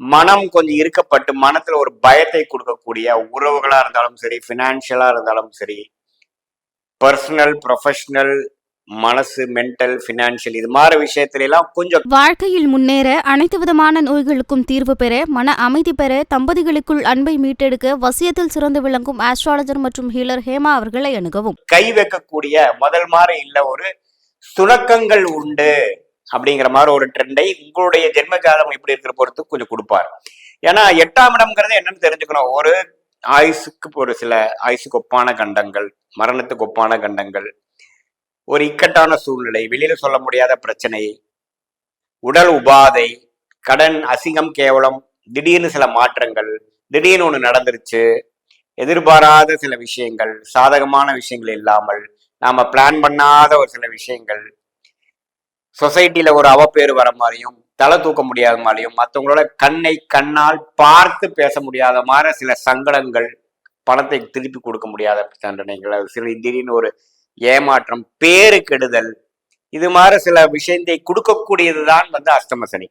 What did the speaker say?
மனம் கொஞ்சம் இருக்கப்பட்டு மனத்துல ஒரு பயத்தை கொடுக்கக்கூடிய உறவுகளா இருந்தாலும் சரி ஃபினான்ஷியலா இருந்தாலும் சரி பர்சனல் ப்ரொஃபஷனல் மனசு மென்டல் ஃபினான்ஷியல் இது மாதிரி விஷயத்துல எல்லாம் கொஞ்சம் வாழ்க்கையில் முன்னேற அனைத்து விதமான நோய்களுக்கும் தீர்வு பெற மன அமைதி பெற தம்பதிகளுக்குள் அன்பை மீட்டெடுக்க வசியத்தில் சிறந்து விளங்கும் ஆஸ்ட்ராலஜர் மற்றும் ஹீலர் ஹேமா அவர்களை அணுகவும். கை வைக்கக்கூடிய முதல் மாதிரி இல்ல ஒரு சுணக்கங்கள் உண்டு. அப்படிங்கிற மாதிரி ஒரு ட்ரெண்டை உங்களுடைய ஜென்ம ஜாதகம் எப்படி இருக்கிற பொறுத்து கொஞ்சம் கொடுப்பார். ஏன்னா எட்டாம் இடம்ங்கிறது என்னன்னு தெரிஞ்சுக்கணும். ஒரு ஆயுசுக்கு ஒரு சில ஆயுசுக்கு ஒப்பான கண்டங்கள் மரணத்துக்கு ஒப்பான கண்டங்கள் ஒரு இக்கட்டான சூழ்நிலை வெளியில சொல்ல முடியாத பிரச்சனை உடல் உபாதை கடன் அசிங்கம் கேவலம் திடீர்னு சில மாற்றங்கள் திடீர்னு ஒன்று நடந்துருச்சு எதிர்பாராத சில விஷயங்கள் சாதகமான விஷயங்கள் இல்லாமல் நாம பிளான் பண்ணாத ஒரு சில விஷயங்கள் சொசைட்டில ஒரு அவப்பேறு வர மாதிரியும் தலை தூக்க முடியாத மாதிரியும் மற்றவங்களோட கண்ணை கண்ணால் பார்த்து பேச முடியாத மாதிரி சில சங்கடங்கள் பணத்தை திருப்பி கொடுக்க முடியாத தண்டனைகள் அது சில திடீர்னு ஒரு ஏமாற்றம் பேரு கெடுதல் இது மாதிரி சில விஷயத்தை கொடுக்கக்கூடியதுதான் வந்து அஷ்டம சனி.